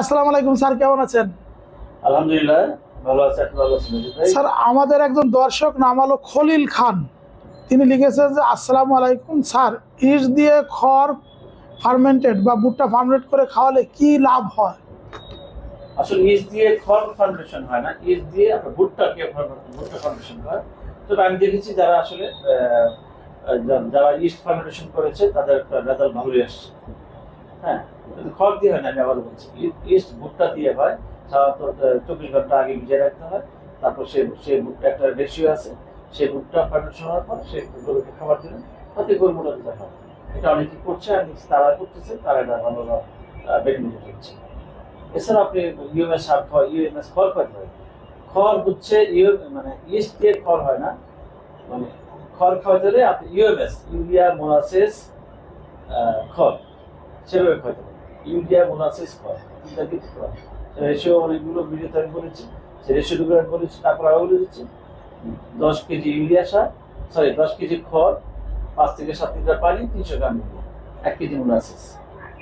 আসসালামু আলাইকুম স্যার কেমন আছেন? আলহামদুলিল্লাহ ভালো আছে ভালো আছেন স্যার আমাদের একজন দর্শক নাম হলো খলিল খান। তিনি লিখেছেন যে আসসালামু আলাইকুম স্যার ইট দিয়ে খড় ফার্মেন্টেড বা ভুট্টা ফার্মেন্টেড করে খাওয়ালে কি লাভ হয়? আসলে ইস দিয়ে খড় ফার্মেশন হয় না। ইস দিয়ে আপনার ভুট্টা কে ভুট্টা ফার্মেশন হয়। তবে আমি দেখেছি যারা আসলে যারা ইস্ট ফার্মেশন করেছে তাদের একটা রেজাল্ট ভালোই আসছে। হ্যাঁ খড় দিয়ে হয় না, আমি আবার বলছি। ইস্ট ভুট্টা দিয়ে হয়, সাধারণত চব্বিশ ঘণ্টা আগে ভিজিয়ে রাখতে হয়। তারপর সে সে ভুট্টা একটা রেশিও আছে। সেই ভুট্টা ফার্মেশন হওয়ার পর সে গরুকে খাবার দিলেন তাতে গরু মোটা দিতে হয়। এটা অনেকে করছে আর তারা করতেছে, তারা এটা ভালো বেনিফিট হচ্ছে এছাড়া আপনি ইউএমএস সার খাওয়া ইউএমএস খড় খাওয়াতে হয়? খড় হচ্ছে ইউ মানে ইস্ট দিয়ে খড় হয় না। মানে খড় খাওয়াতে হলে আপনি ইউএমএস, ইউরিয়া, মোলাসেস খড়। সেভাবে খাওয়াতে হবে ইউরিয়া মোলাসেস খড় তিনটা কিছু খড় রেশিও অনেকগুলো ভিডিওতে আমি বলেছি, সে রেশিওগুলো আমি বলেছি, তারপর আরও বলে দিচ্ছি, দশ কেজি ইউরিয়া সার সরি দশ কেজি খড়, পাঁচ থেকে সাত লিটার পানি, তিনশো গ্রাম ইউরিয়া, এক কেজি মোলাসেস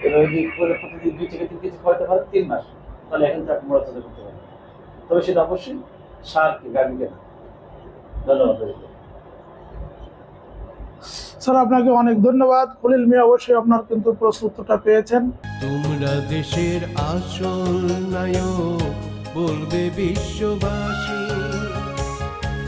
এবার করে প্রতিদিন দুই থেকে তিন কেজি খাওয়াতে পারেন, তিন মাস। তাহলে এখন তো আপনি মোড়াতে করতে পারেন তবে সেটা অবশ্যই সার কি গাড়িকে না। ধন্যবাদ। স্যার আপনাকে অনেক ধন্যবাদ। খলিল মিয়া অবশ্যই আপনার কিন্তু প্রস্তুতটা পেয়েছেন। তোমরা দেশের আসল নায়ক, বলবে বিশ্ববাসী।